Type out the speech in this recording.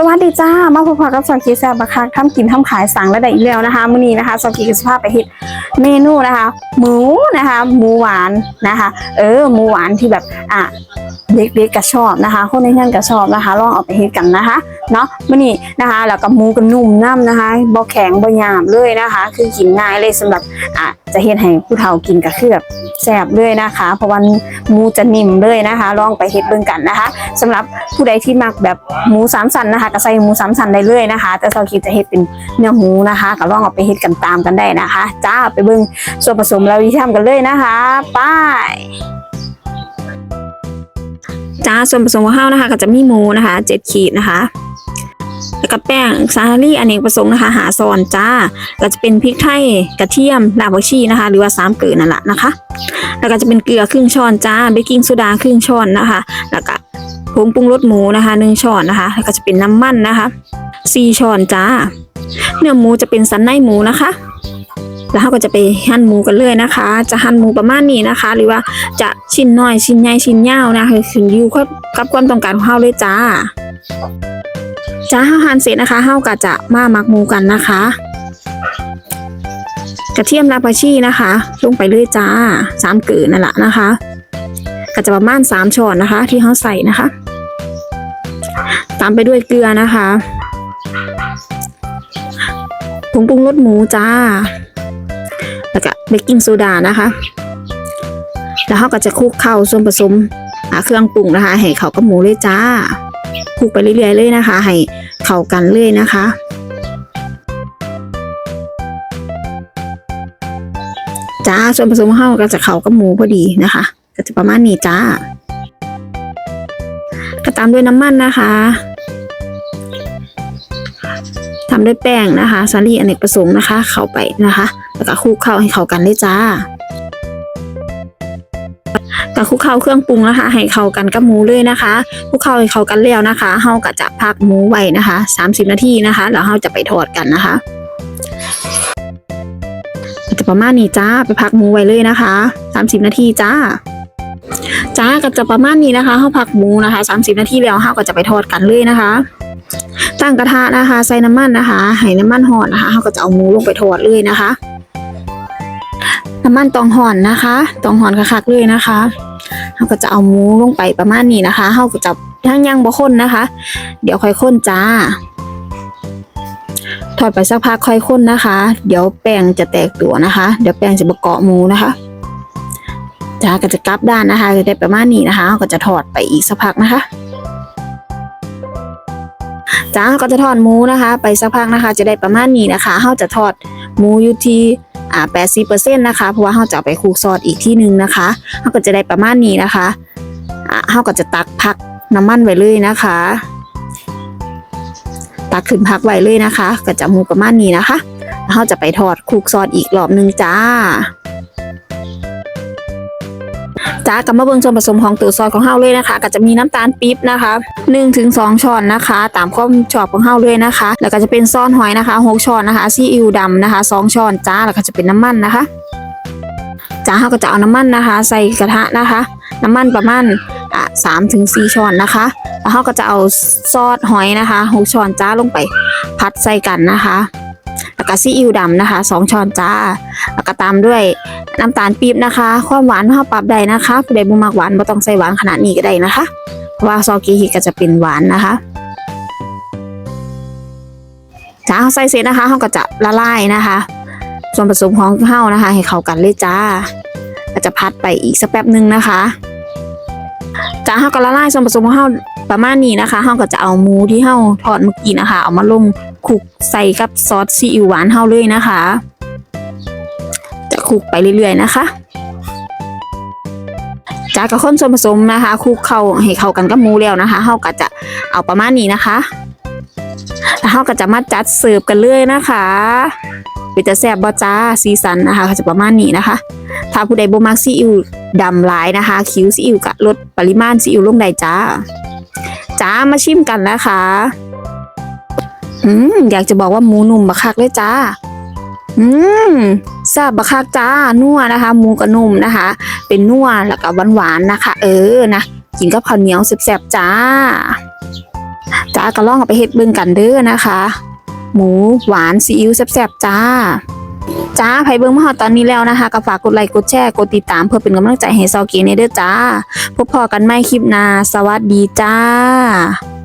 สวัสดีจ้า มาพบกับสองคีแซบบักคักทำกินทำขายสั่งและได้อีกแล้วนะคะมื้อนี้นะคะสองคีก็สภาพไปเฮ็ด เมนูนะคะ หมูนะคะ หมูหวานนะคะ เออหมูหวานที่แบบอะเด็กๆก็ชอบนะคะ คนในเพื่อนก็ชอบนะคะลองเอาไปเฮ็ดกันนะคะเนาะมื้อนี้นะคะแล้วก็หมูก็นุ่มน้ำนะคะบ่แข็งบ่หยาบเลยนะคะ คือกินง่ายเลยสำหรับอะจะเฮ็ดให้ผู้เฒ่ากินก็คือแบบแซ่บเลยนะคะ เพราะว่าหมูจะนิ่มเลยนะคะ ลองไปเฮ็ดเบิ่งกันนะคะสำหรับผู้ใดที่มักแบบหมูสามสันนะคะก็ใส่หมูสามสันได้เลยนะคะ แต่เราคิดจะเฮ็ดเป็นเนื้อหมูนะคะ ก็ลองเอาไปเฮ็ดกันตามกันได้นะคะ จ้าไปเบิ่งส่วนผสมแล้ววิธีทำกันเลยนะคะไป้ายจ้าส่วนผสมของข้าวนะคะ ก็จะมีหมูนะคะเจ็ดขีดนะคะแล้วก็แป้งสาลี่อเนกประสงค์นะคะ หาซอนจ้า ก็จะเป็นพริกไทยกระเทียมรากผักชีนะคะ หรือว่าสามเกลือนั่นแหละนะคะ แล้วก็จะเป็นเกลือครึ่งช้อนจ้าเบกกิ้งโซดาครึ่งช้อนนะคะ แล้วก็ผงปรุงรสหมูนะคะหนึ่งช้อนนะคะ แล้วก็จะเป็นน้ำมันนะคะ สี่ช้อนจ้า เนื้อหมูจะเป็นสันในหมูนะคะ แล้วเราก็จะไปหั่นหมูกันเลยนะคะ จะหั่นหมูประมาณนี้นะคะ หรือว่าจะชิ้นน้อยชิ้นใหญ่ชิ้นยาวนะคะขึ้นอยู่กับความต้องการของเราเลยจ้าจ้าเฮาหั่นเสร็จนะคะเฮาก็จะมาหมักหมูกันนะคะ กระเทียมราปาชีนะคะ ลงไปเลยจ้าสามเกลือนั่นแหละนะคะก็จะประมาณสามช้อนนะคะ ที่เขาใส่นะคะ ตามไปด้วยเกลือนะคะ งปรุงรสหมูจ้า แล้วก็เบกกิ้งโซดานะคะ แล้วเขาก็จะคลุกเข้าส่วนผสมเครื่องปรุงนะคะ ให้เขากับหมูเลยจ้าคลุกไปเรื่อยๆเลยนะคะ ให้เข้ากันเลยนะคะ จ้าส่วนผสมของเราก็จะเข้ากับหมูพอดีนะคะ ก็จะประมาณนี้จ้า ก็ตามด้วยน้ำมันนะคะ ทำด้วยแป้งนะคะสาลีอเนกประสงค์นะคะ เข้าไปนะคะ แล้วก็คลุกเข้าให้เข้ากันเลยจ้าก็คลุกเข้าเครื่องปรุงนะคะ ให้เข้ากันกับหมูเลยนะคะคลุกเข้าให้เข้ากันแล้วนะคะเฮาก็จะพักหมูไว้นะคะ 30 นาทีนะคะ แล้วเฮาจะไปทอดกันนะคะจะประมาณนี้จ้าไปพักหมูไว้เลยนะคะ 30 นาทีจ้าจ้าก็จะประมาณนี้นะคะเฮาพักหมูนะคะ 30 นาทีแล้วเฮาก็จะไปทอดกันเลยนะคะ ตั้งกระทะนะคะ ใส่น้ำมันนะคะให้น้ำมันหอนนะคะเฮาก็จะเอาหมูลงไปทอดเลยนะคะ น้ำมันตองหอนนะคะตองหอนคักๆเลยนะคะเฮาก็จะเอาหมูลงไปประมาณนี้นะคะเฮาก็จะทั้งย่างบ่ข้นนะคะ เดี๋ยวค่อยข้นจ้าทอดไปสักพักค่อยข้นนะคะ เดี๋ยวแป้งจะแตกตัวนะคะ เดี๋ยวแป้งจะบเกาะหมูนะคะจ้าก็จะกลับด้านนะคะจะได้ประมาณนี้นะคะ ก็จะทอดไปอีกสักพักนะคะ จ้าก็จะทอดหมูนะคะ ไปสักพักนะคะ จะได้ประมาณนี้นะคะเราจะทอดหมูอยู่ที่อ่าแปดสิบเปอร์เซ็นต์นะคะเพราะว่าเราจะเอาไปคลุกซอสอีกที่หนึ่งนะคะเราก็จะได้ประมาณนี้นะคะอ่าเราก็จะตักพักน้ำมันไว้เลยนะคะ ตักขึ้นพักไว้เลยนะคะ ก็จะหมูประมาณนี้นะคะแล้วเราจะไปทอดคลุกซอสอีกรอบหนึ่งจ้า จ้ากลับมาเบิ่งส่วนผสมของตัวซอสของเฮาเลยนะคะ ก็จะมีน้ำตาลปี๊บนะคะ1ถึง2ช้อนนะคะ ตามความชอบของเฮาเลยนะคะ แล้วก็จะเป็นซอสหอยนะคะ6ช้อนนะคะซีอิ๊วดำนะคะ2ช้อนจ้าแล้วก็จะเป็นน้ำมันนะคะจ้าเฮาก็จะเอาน้ำมันนะคะ ใส่กระทะนะคะ น้ำมันประมาณอะ3ถึง4ช้อนนะคะ แล้วเฮาก็จะเอาซอสหอยนะคะ6ช้อนจ้าลงไปพัดใส่กันนะคะ ก็ซีอิ๊วดำนะคะ2ช้อนจ้าแล้วก็ตามด้วยน้ำตาลปี๊บนะคะ ความหวานเฮาปรับได้นะคะผู้ใดบ่มักหวานบ่ต้องใส่หวานขนาดนี้ก็ได้นะคะ เพราะว่าซอกีฮิก็จะเป็นหวานนะคะจ้าเฮาใส่เสร็จนะคะเฮาก็จะละลายนะคะ ส่วนผสมของเฮานะคะ ให้เข้ากันเลยจ้าก็จะพัดไปอีกสักแป๊บหนึงนะคะ จ้าเฮาก็ละลายส่วนผสมของเฮาประมาณนี้นะคะเฮาก็จะเอาหมูที่เฮาทอดเมื่อกี้นะคะ เอามาลงคลุกใส่กับซอสซีอิ๊วหวานเฮาเลยนะคะ จะคลุกไปเรื่อยๆนะคะจากกับข้นส่วนผสมนะคะคลุกเข้าให้เข้ากันกับหมูแล้วนะคะเฮาก็จะเอาประมาณนี้นะคะแล้วเฮาก็จะมาจัดเสิร์ฟกันเลยนะคะเป็นจะแซ่บบ่จ้าสีสันนะคะก็จะประมาณนี้นะคะ ถ้าผู้ใดบ่มักซีอิ๊ว ดำหลายนะคะ คิ้วซีอิ๊วก็ลดปริมาณซีอิ๊วลงได้จ้า จ้ามาชิมกันนะคะ อืมอยากจะบอกว่าหมูนุ่มบักคักเลยจ้า อืมแซ่บบักคักจ้า นัวนะคะ หมูกระนุ่มนะคะ เป็นนัวแล้วก็หวานๆนะคะ เออนะกินกับข้าวเหนียวแซ่บๆจ้า จ้าก็ลองเอาไปเฮ็ดเบิ่งกันเด้อนะคะ หมูหวานซีอิ๊วแซ่บๆจ้า จ้าไผเบิ้งมาฮอตอนนี้แล้วนะคะก็ฝากกดไลค์กดแชร์กดติดตามเพื่อเป็นกำลังใจให้ซอเกีในเด้อจ้าพบพอกันใหม่คลิปหน้าสวัสดีจ้า